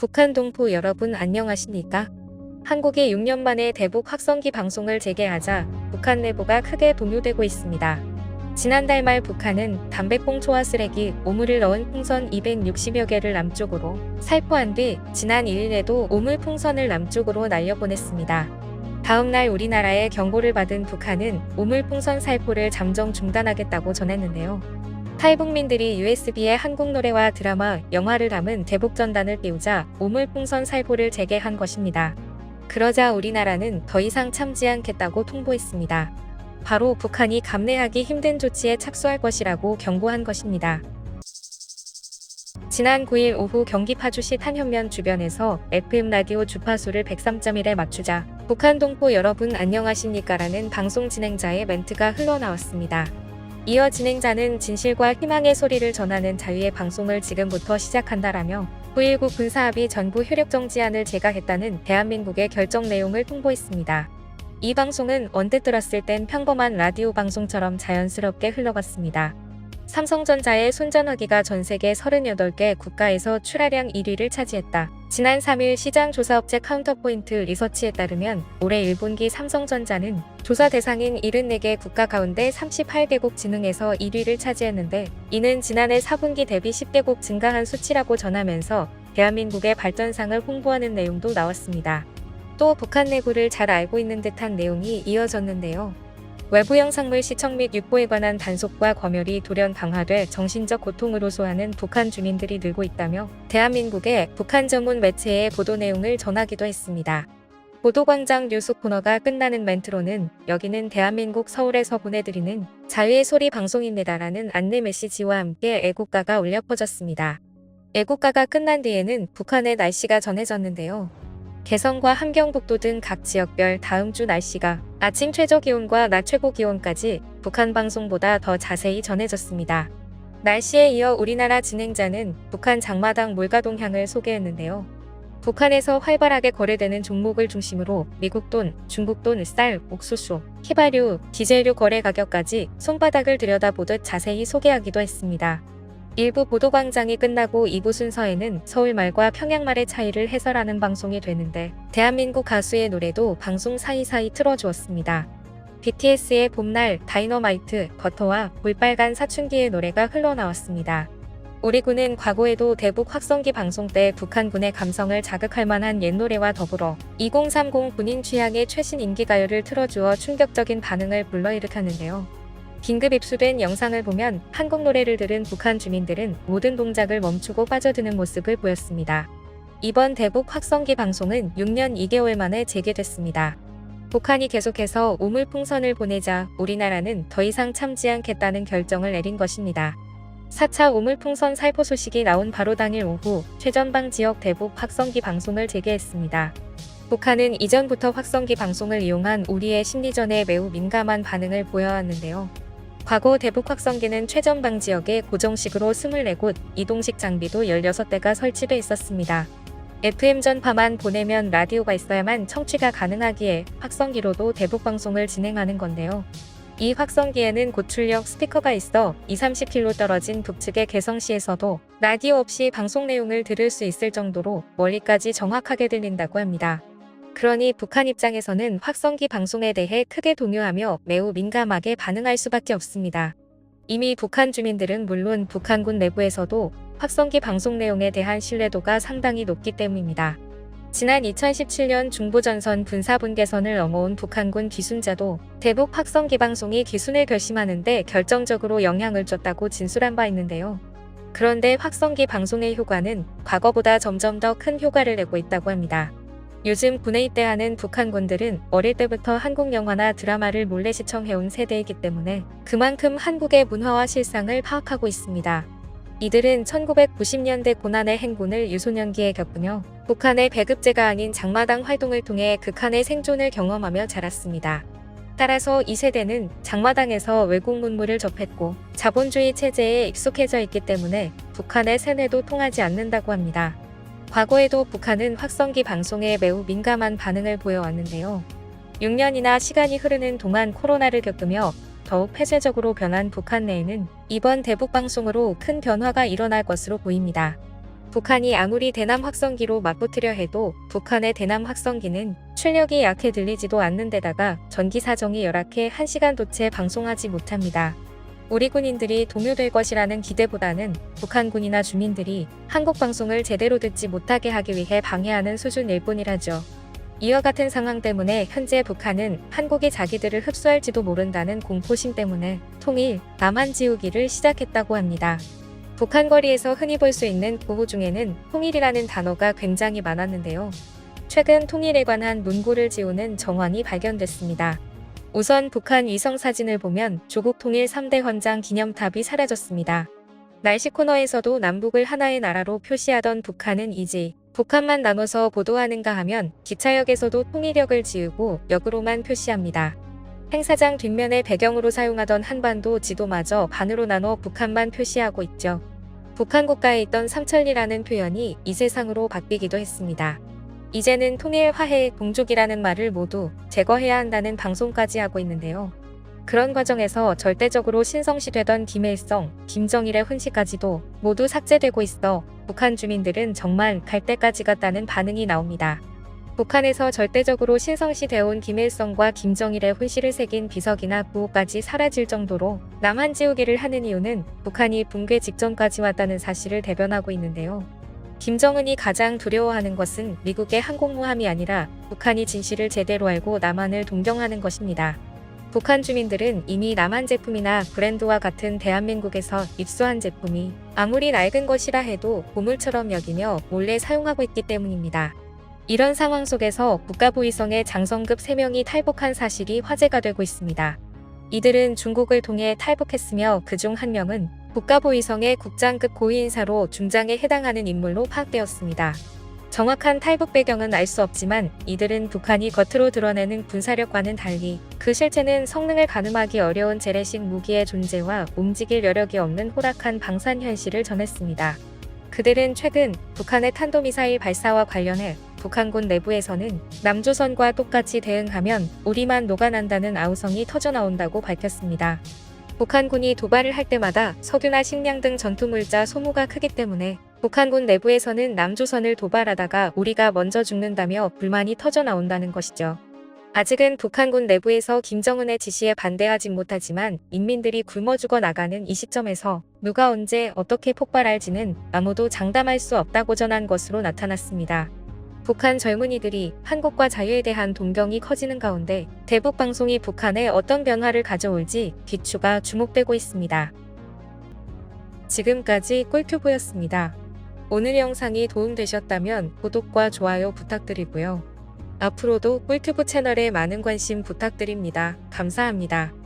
북한 동포 여러분 안녕하십니까? 한국이 6년 만에 대북 확성기 방송을 재개하자 북한 내부가 크게 동요되고 있습니다. 지난달 말 북한은 담배꽁초와 쓰레기, 오물을 넣은 풍선 260여 개를 남쪽으로 살포한 뒤 지난 2일에도 오물 풍선을 남쪽으로 날려보냈습니다. 다음 날 우리나라의 경고를 받은 북한은 오물 풍선 살포를 잠정 중단하겠다고 전했는데요. 탈북민들이 USB에 한국 노래와 드라마, 영화를 담은 대북 전단을 띄우자 오물풍선 살포를 재개한 것입니다. 그러자 우리나라는 더 이상 참지 않겠다고 통보했습니다. 바로 북한이 감내하기 힘든 조치에 착수할 것이라고 경고한 것입니다. 지난 9일 오후 경기 파주시 탄현면 주변에서 FM 라디오 주파수를 103.1에 맞추자 북한 동포 여러분 안녕하십니까라는 방송 진행자의 멘트가 흘러나왔습니다. 이어 진행자는 진실과 희망의 소리를 전하는 자유의 방송을 지금부터 시작한다라며 9.19 군사합의 전부 효력 정지안을 제가했다는 대한민국의 결정 내용을 통보했습니다. 이 방송은 언뜻 들었을 땐 평범한 라디오 방송처럼 자연스럽게 흘러갔습니다. 삼성전자의 손전화기가 전 세계 38개 국가에서 출하량 1위를 차지했다. 지난 3일 시장 조사업체 카운터포인트 리서치에 따르면 올해 1분기 삼성전자는 조사 대상인 74개 국가 가운데 38개국 지능에서 1위를 차지했는데 이는 지난해 4분기 대비 10개국 증가한 수치라고 전하면서 대한민국의 발전상을 홍보하는 내용도 나왔습니다. 또 북한 내부를 잘 알고 있는 듯한 내용이 이어졌는데요. 외부 영상물 시청 및 유포에 관한 단속과 검열이 돌연 강화돼 정신적 고통을 호소하는 북한 주민들이 늘고 있다며 대한민국의 북한 전문 매체의 보도 내용을 전하기도 했습니다. 보도광장 뉴스 코너가 끝나는 멘트로는 여기는 대한민국 서울에서 보내드리는 자유의 소리 방송입니다라는 안내 메시지와 함께 애국가가 울려 퍼졌습니다. 애국가가 끝난 뒤에는 북한의 날씨가 전해졌는데요. 개성과 함경북도 등 각 지역별 다음 주 날씨가 아침 최저 기온과 낮 최고 기온까지 북한 방송보다 더 자세히 전해졌습니다. 날씨에 이어 우리나라 진행자는 북한 장마당 물가 동향을 소개했는데요. 북한에서 활발하게 거래되는 종목을 중심으로 미국 돈, 중국 돈, 쌀, 옥수수, 휘발유, 디젤유 거래 가격까지 손바닥을 들여다보듯 자세히 소개하기도 했습니다. 일부 보도광장이 끝나고 2부 순서에는 서울말과 평양말의 차이를 해설하는 방송이 되는데 대한민국 가수의 노래도 방송 사이사이 틀어주었습니다. BTS의 봄날, 다이너마이트, 버터와 볼빨간 사춘기의 노래가 흘러나왔습니다. 우리 군은 과거에도 대북 확성기 방송 때 북한군의 감성을 자극할 만한 옛 노래와 더불어 2030 군인 취향의 최신 인기 가요를 틀어주어 충격적인 반응을 불러일으켰는데요. 긴급 입수된 영상을 보면 한국 노래를 들은 북한 주민들은 모든 동작을 멈추고 빠져드는 모습을 보였습니다. 이번 대북 확성기 방송은 6년 2개월 만에 재개됐습니다. 북한이 계속해서 우물풍선을 보내자 우리나라는 더 이상 참지 않겠다는 결정을 내린 것입니다. 4차 우물풍선 살포 소식이 나온 바로 당일 오후 최전방 지역 대북 확성기 방송을 재개했습니다. 북한은 이전부터 확성기 방송을 이용한 우리의 심리전에 매우 민감한 반응을 보여왔는데요. 과거 대북 확성기는 최전방 지역에 고정식으로 24곳, 이동식 장비도 16대가 설치돼 있었습니다. FM 전파만 보내면 라디오가 있어야만 청취가 가능하기에 확성기로도 대북 방송을 진행하는 건데요. 이 확성기에는 고출력 스피커가 있어 2, 30km 떨어진 북측의 개성시에서도 라디오 없이 방송 내용을 들을 수 있을 정도로 멀리까지 정확하게 들린다고 합니다. 그러니 북한 입장에서는 확성기 방송에 대해 크게 동요하며 매우 민감하게 반응할 수밖에 없습니다. 이미 북한 주민들은 물론 북한군 내부에서도 확성기 방송 내용에 대한 신뢰도가 상당히 높기 때문입니다. 지난 2017년 중부전선 분사분계선을 넘어온 북한군 기순자도 대북 확성기 방송이 기순을 결심하는데 결정적으로 영향을 줬다고 진술한 바 있는데요. 그런데 확성기 방송의 효과는 과거보다 점점 더 큰 효과를 내고 있다고 합니다. 요즘 군에 입대하는 북한군들은 어릴 때부터 한국 영화나 드라마를 몰래 시청해온 세대이기 때문에 그만큼 한국의 문화와 실상을 파악하고 있습니다. 이들은 1990년대 고난의 행군을 유소년기에 겪으며 북한의 배급제가 아닌 장마당 활동을 통해 극한의 생존을 경험하며 자랐습니다. 따라서 이 세대는 장마당에서 외국 문물을 접했고 자본주의 체제에 익숙해져 있기 때문에 북한의 세뇌도 통하지 않는다고 합니다. 과거에도 북한은 확성기 방송에 매우 민감한 반응을 보여왔는데요. 6년이나 시간이 흐르는 동안 코로나를 겪으며 더욱 폐쇄적으로 변한 북한 내에는 이번 대북 방송으로 큰 변화가 일어날 것으로 보입니다. 북한이 아무리 대남 확성기로 맞붙으려 해도 북한의 대남 확성기는 출력이 약해 들리지도 않는 데다가 전기 사정이 열악해 1시간도체 방송하지 못합니다. 우리 군인들이 동요될 것이라는 기대보다는 북한군이나 주민들이 한국 방송을 제대로 듣지 못하게 하기 위해 방해하는 수준일 뿐이라죠. 이와 같은 상황 때문에 현재 북한은 한국이 자기들을 흡수할지도 모른다는 공포심 때문에 통일, 남한 지우기를 시작했다고 합니다. 북한 거리에서 흔히 볼 수 있는 구호 중에는 통일이라는 단어가 굉장히 많았는데요. 최근 통일에 관한 문구를 지우는 정황이 발견됐습니다. 우선 북한 위성 사진을 보면 조국 통일 3대 헌장 기념탑이 사라졌습니다. 날씨 코너에서도 남북을 하나의 나라로 표시하던 북한은 이제 북한만 나눠서 보도하는가 하면 기차역에서도 통일역을 지우고 역으로만 표시합니다. 행사장 뒷면에 배경으로 사용하던 한반도 지도마저 반으로 나눠 북한만 표시하고 있죠. 북한 국가에 있던 삼천리라는 표현이 이 세상으로 바뀌기도 했습니다. 이제는 통일, 화해, 동족이라는 말을 모두 제거해야 한다는 방송까지 하고 있는데요. 그런 과정에서 절대적으로 신성시되던 김일성, 김정일의 훈시까지도 모두 삭제되고 있어 북한 주민들은 정말 갈 때까지 갔다는 반응이 나옵니다. 북한에서 절대적으로 신성시되어 온 김일성과 김정일의 훈시를 새긴 비석이나 구호까지 사라질 정도로 남한 지우기를 하는 이유는 북한이 붕괴 직전까지 왔다는 사실을 대변하고 있는데요. 김정은이 가장 두려워하는 것은 미국의 항공모함이 아니라 북한이 진실을 제대로 알고 남한을 동경하는 것입니다. 북한 주민들은 이미 남한 제품이나 브랜드와 같은 대한민국에서 입수한 제품이 아무리 낡은 것이라 해도 보물처럼 여기며 몰래 사용하고 있기 때문입니다. 이런 상황 속에서 국가보위성의 장성급 3명이 탈북한 사실이 화제가 되고 있습니다. 이들은 중국을 통해 탈북했으며 그중 한 명은 국가보위성의 국장급 고위인사로 중장에 해당하는 인물로 파악되었습니다. 정확한 탈북 배경은 알 수 없지만 이들은 북한이 겉으로 드러내는 군사력과는 달리 그 실체는 성능을 가늠하기 어려운 재래식 무기의 존재와 움직일 여력이 없는 호락한 방산 현실을 전했습니다. 그들은 최근 북한의 탄도미사일 발사와 관련해 북한군 내부에서는 남조선과 똑같이 대응하면 우리만 녹아난다는 아우성이 터져나온다고 밝혔습니다. 북한군이 도발을 할 때마다 석유나 식량 등 전투물자 소모가 크기 때문에 북한군 내부에서는 남조선을 도발하다가 우리가 먼저 죽는다며 불만이 터져나온다는 것이죠. 아직은 북한군 내부에서 김정은의 지시에 반대하진 못하지만 인민들이 굶어 죽어 나가는 이 시점에서 누가 언제 어떻게 폭발할지는 아무도 장담할 수 없다고 전한 것으로 나타났습니다. 북한 젊은이들이 한국과 자유에 대한 동경이 커지는 가운데 대북 방송이 북한에 어떤 변화를 가져올지 귀추가 주목되고 있습니다. 지금까지 꿀튜브였습니다. 오늘 영상이 도움되셨다면 구독과 좋아요 부탁드리고요. 앞으로도 꿀튜브 채널에 많은 관심 부탁드립니다. 감사합니다.